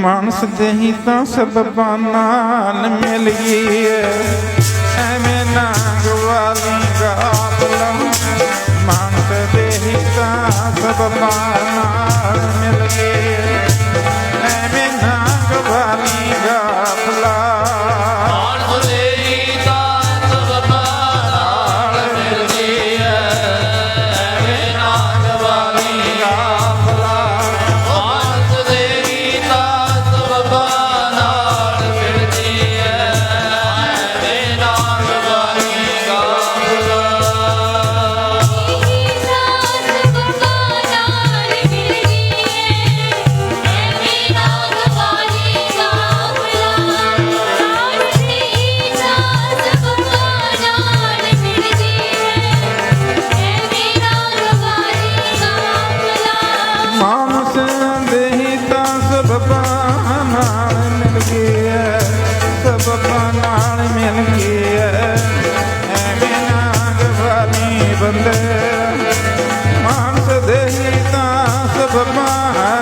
ਮਾਨਸ ਦੇਹੀ ਤਾਂ ਸਭ ਬਾਨਾਨ ਮਿਲ ਗਈ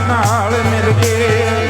ਨਾਲ ਮਿਲ ਕੇ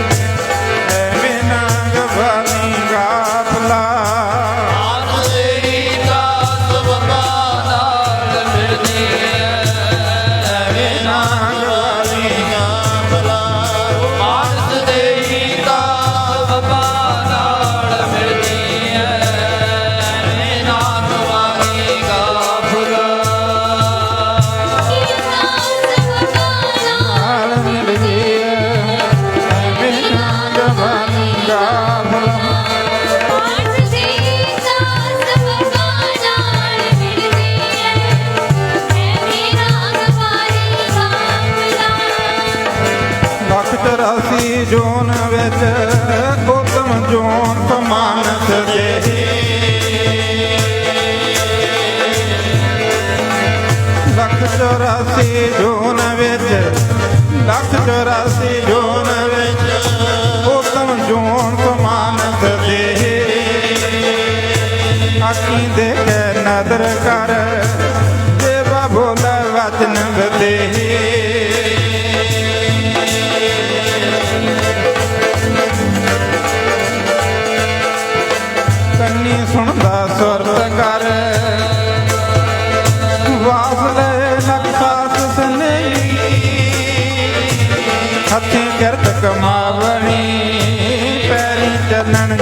ਦੀ ਜੋਨ ਵਿੱਚ ਉਤਮ ਜੋਨ ਪਮਾਨਤ ਦੇਹੀ ਲੱਖ 84 ਜੋਨ ਵਿੱਚ, ਲੱਖ 84 ਜੋਨ ਵਿੱਚ ਉਤਮ ਜੋਨ ਪਮਾਨਤ ਦੇਹੀ ਅੱਖੀਂ ਦੇ ਕੇ ਨਦਰ ਕਰ ਦੇਵਾ ਬੋਲ ਵਚਨ ਬਦੇਹੀ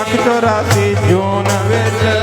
ભક્ત રાશિ જોન વેદ